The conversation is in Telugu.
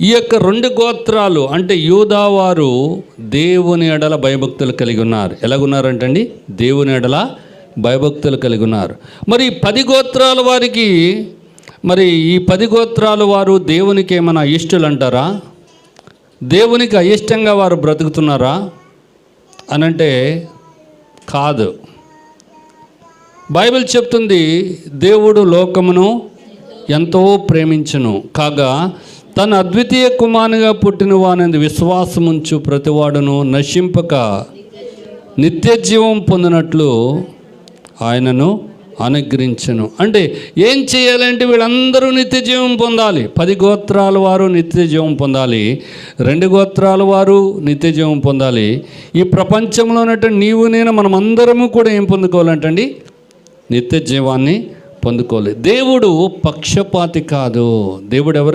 ఈ యొక్క రెండు గోత్రాలు అంటే యూదా వారు దేవుని ఎడల భయభక్తులు కలిగి ఉన్నారు. ఎలాగున్నారంటండి? దేవుని ఎడల భయభక్తులు కలిగి ఉన్నారు. మరి ఈ పది గోత్రాల వారికి మరి ఈ పది గోత్రాల వారు దేవునికి ఏమైనా ఇష్టలు అంటారా? దేవునికి అయిష్టంగా వారు బ్రతుకుతున్నారా? అనంటే కాదు. బైబిల్ చెప్తుంది దేవుడు లోకమును ఎంతో ప్రేమించును. కాగా తన అద్వితీయ కుమారునిగా పుట్టిన వాని విశ్వాసముంచు ప్రతివాడును నశింపక నిత్య జీవం పొందినట్లు ఆయనను అనుగ్రహించను. అంటే ఏం చేయాలంటే వీళ్ళందరూ నిత్య జీవం పొందాలి. పది గోత్రాల వారు నిత్య జీవం పొందాలి. రెండు గోత్రాల వారు నిత్య జీవం పొందాలి. ఈ ప్రపంచంలో ఉన్నటువంటి నీవు నేను మనం అందరము కూడా ఏం పొందుకోవాలంటండి? నిత్య జీవాన్ని పొందుకోవాలి. దేవుడు పక్షపాతి కాదు. దేవుడు ఎవరికి